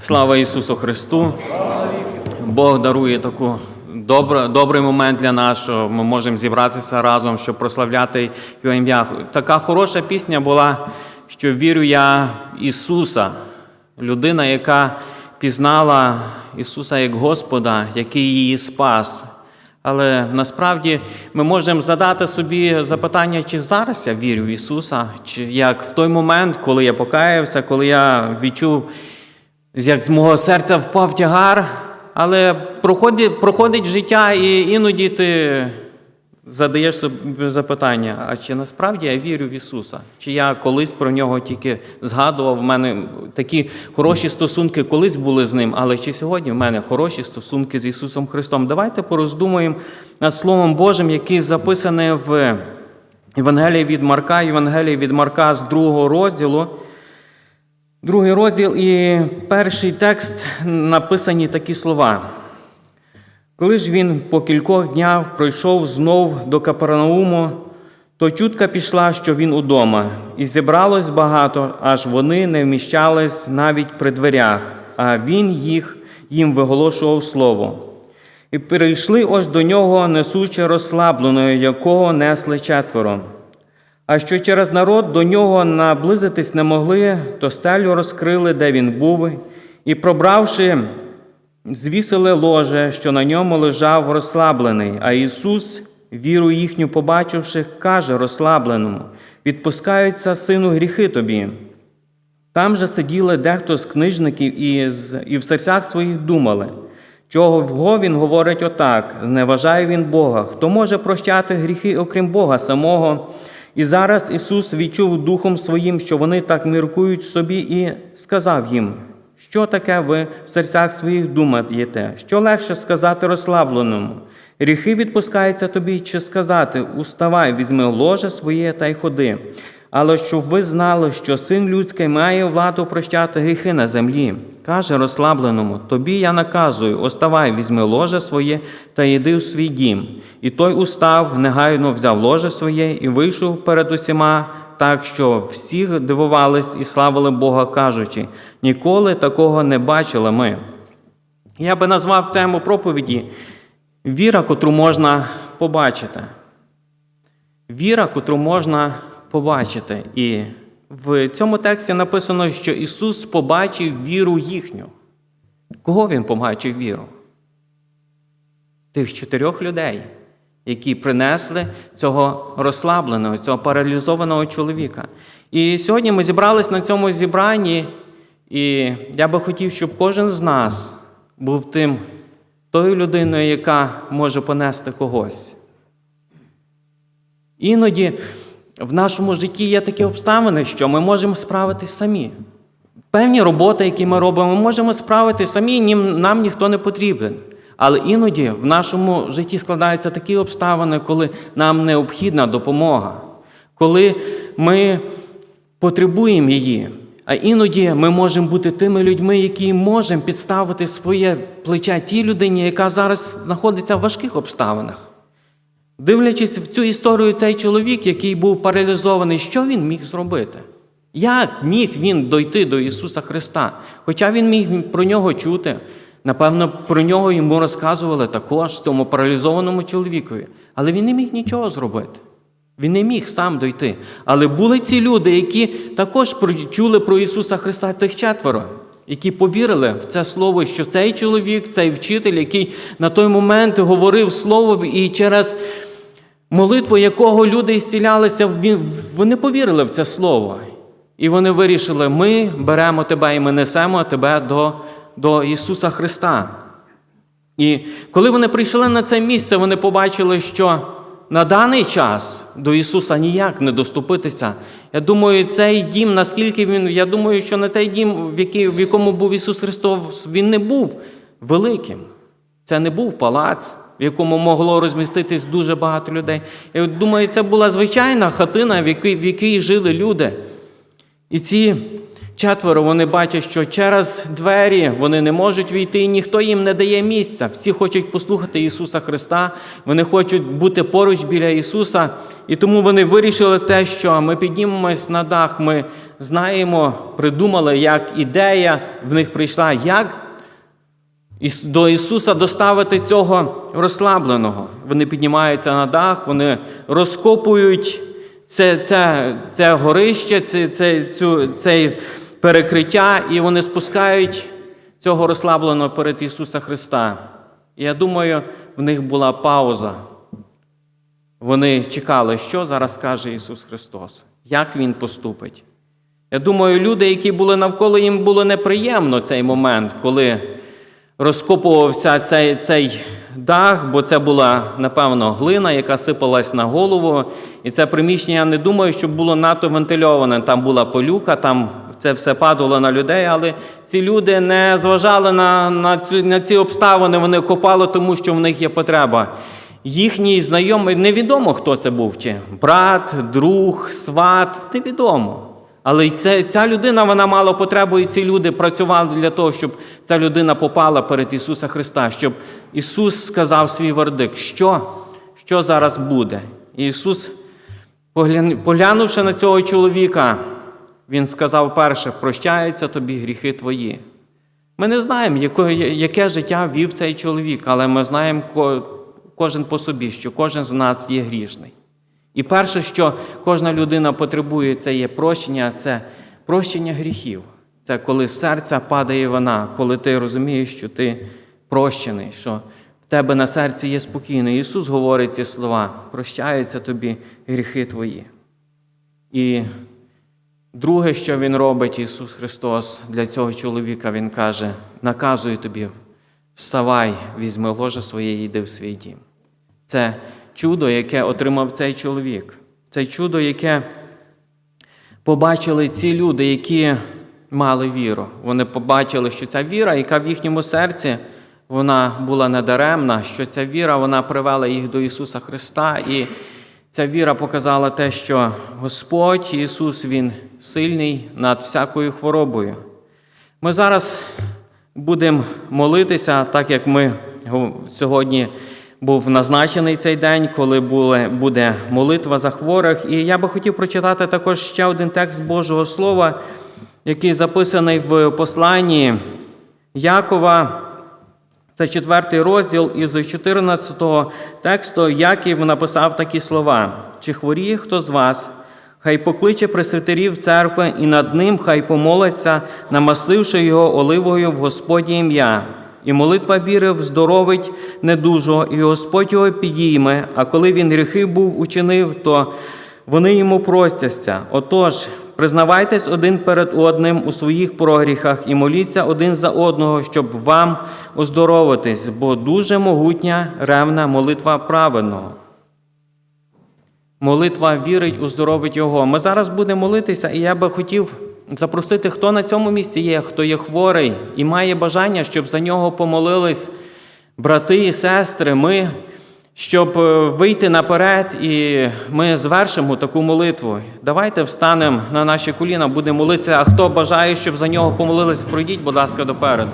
Слава Ісусу Христу! Бог дарує таку добре, добрий момент для нас, що ми можемо зібратися разом, щоб прославляти Його ім'я. Така хороша пісня була, що вірю я в Ісуса, людина, яка пізнала Ісуса як Господа, який її спас. Але насправді ми можемо задати собі запитання, чи зараз я вірю в Ісуса, чи як в той момент, коли я покаявся, коли я відчув, як з мого серця впав тягар, але проходить, проходить життя, і іноді ти задаєш собі запитання, а чи насправді я вірю в Ісуса? Чи я колись про нього тільки згадував, в мене такі хороші стосунки колись були з ним, але чи сьогодні в мене хороші стосунки з Ісусом Христом? Давайте пороздумуємо над Словом Божим, який записаний в Євангелії від Марка, Євангелії від Марка з другого розділу. Другий розділ і перший текст написані такі слова. Коли ж він по кількох днях пройшов знов до Капернауму, то чутка пішла, що він удома, і зібралось багато, аж вони не вміщались навіть при дверях, а він їх їм виголошував слово. І перейшли ось до нього, несучи розслабленого, якого несли четверо. А що через народ до нього наблизитись не могли, то стелю розкрили, де він був, і, пробравши, звісили ложе, що на ньому лежав розслаблений. А Ісус, віру їхню побачивши, каже розслабленому: відпускаються, сину, гріхи тобі. Там же сиділи дехто з книжників і, і в серцях своїх думали, чого він говорить отак, зневажає він Бога. Хто може прощати гріхи, окрім Бога самого? І зараз Ісус відчув духом своїм, що вони так міркують собі, і сказав їм, що таке ви в серцях своїх думаєте, що легше сказати розслабленому. Гріхи відпускаються тобі, чи сказати Уставай, візьми ложе своє та й ходи. Але щоб ви знали, що син людський має владу прощати гріхи на землі, каже розслабленому: Тобі я наказую, оставай, візьми ложе своє та йди в свій дім. І той устав, негайно взяв ложе своє і вийшов перед усіма, так що всі дивувались і славили Бога, кажучи: ніколи такого не бачили ми. Я би назвав тему проповіді віра, котру можна побачити. Віра, котру можна побачити. І в цьому тексті написано, що Ісус побачив віру їхню. Кого Він побачив віру? Тих чотирьох людей, які принесли цього розслабленого, цього паралізованого чоловіка. І сьогодні ми зібрались на цьому зібранні, і я би хотів, щоб кожен з нас був тим, тою людиною, яка може понести когось. Іноді в нашому житті є такі обставини, що ми можемо справитись самі. Певні роботи, які ми робимо, ми можемо справити самі, нам ніхто не потрібен. Але іноді в нашому житті складаються такі обставини, коли нам необхідна допомога, коли ми потребуємо її. А іноді ми можемо бути тими людьми, які можемо підставити своє плече тій людині, яка зараз знаходиться в важких обставинах. Дивлячись в цю історію, цей чоловік, який був паралізований, що він міг зробити? Як міг він дойти до Ісуса Христа? Хоча він міг про нього чути, напевно, про нього йому розказували також цьому паралізованому чоловікові. Але він не міг нічого зробити. Він не міг сам дойти. Але були ці люди, які також чули про Ісуса Христа тих четверо, які повірили в це слово, що цей чоловік, цей вчитель, який на той момент говорив слово, і через молитву якого люди зцілялися, він- вони повірили в це слово. І вони вирішили: ми беремо тебе і ми несемо тебе до, до Ісуса Христа. І коли вони прийшли на це місце, вони побачили, що на даний час до Ісуса ніяк не доступитися. Я думаю, цей дім, наскільки він, я думаю, що на цей дім, в, який, в якому був Ісус Христос, він не був великим. Це не був палац, в якому могло розміститись дуже багато людей. Я думаю, це була звичайна хатина, в якій, в якій жили люди. І ці четверо вони бачать, що через двері вони не можуть війти, і ніхто їм не дає місця. Всі хочуть послухати Ісуса Христа, вони хочуть бути поруч біля Ісуса. І тому вони вирішили те, що ми піднімемось на дах, ми знаємо, придумали, як ідея в них прийшла, як до Ісуса доставити цього розслабленого. Вони піднімаються на дах, вони розкопують це, це, це горище, це, це, цю, цей перекриття, і вони спускають цього розслабленого перед Ісуса Христа. Я думаю, в них була пауза. Вони чекали, що зараз скаже Ісус Христос, як Він поступить. Я думаю, люди, які були навколо, їм було неприємно цей момент, коли розкопувався цей, цей дах, бо це була, напевно, глина, яка сипалась на голову. І це приміщення, я не думаю, що було надто вентильоване. Там була полюка, там це все падало на людей, але ці люди не зважали на, на, цю, на ці обставини, вони копали, тому що в них є потреба. Їхній знайомий, невідомо, хто це був, чи брат, друг, сват, невідомо. Але це, ця людина вона мала потребу, і ці люди працювали для того, щоб ця людина попала перед Ісуса Христа, щоб Ісус сказав свій вердикт, що, що зараз буде. І Ісус, поглянувши на цього чоловіка, Він сказав перше, прощаються тобі гріхи твої. Ми не знаємо, яке, яке життя вів цей чоловік, але ми знаємо кожен по собі, що кожен з нас є грішний. І перше, що кожна людина потребує, це є прощення, це прощення гріхів. Це коли з серця падає вона, коли ти розумієш, що ти прощений, що в тебе на серці є спокійно. Ісус говорить ці слова: прощаються тобі гріхи твої. І друге, що Він робить, Ісус Христос для цього чоловіка, Він каже: наказую тобі, вставай, візьми ложе своє йди в свій дім. Це чудо, яке отримав цей чоловік. Це чудо, яке побачили ці люди, які мали віру. Вони побачили, що ця віра, яка в їхньому серці, вона була недаремна, що ця віра вона привела їх до Ісуса Христа. І ця віра показала те, що Господь Ісус Він сильний над всякою хворобою. Ми зараз будемо молитися, так як ми сьогодні був назначений цей день, коли буде молитва за хворих. І я би хотів прочитати також ще один текст Божого Слова, який записаний в посланні Якова. Це четвертий розділ із 14 тексту Яків написав такі слова: Чи хворіє хто з вас? Хай покличе пресвитерів церкви, і над ним хай помолиться, намасливши його оливою в Господнє ім'я. І молитва віри вздоровить недужого, і Господь його підійме. А коли він гріхи був учинив, то вони йому простяться. Отож, признавайтесь один перед одним у своїх прогріхах і моліться один за одного, щоб вам оздоровитись, бо дуже могутня ревна молитва праведного. Молитва вірить, оздоровить його. Ми зараз будемо молитися, і я би хотів запросити, хто на цьому місці є, хто є хворий і має бажання, щоб за нього помолились брати і сестри. Ми, щоб е, вийти наперед, і ми звершимо таку молитву. Давайте встанемо на наші коліна, будемо молитися. А хто бажає, щоб за нього помолились, пройдіть, будь ласка, допереду.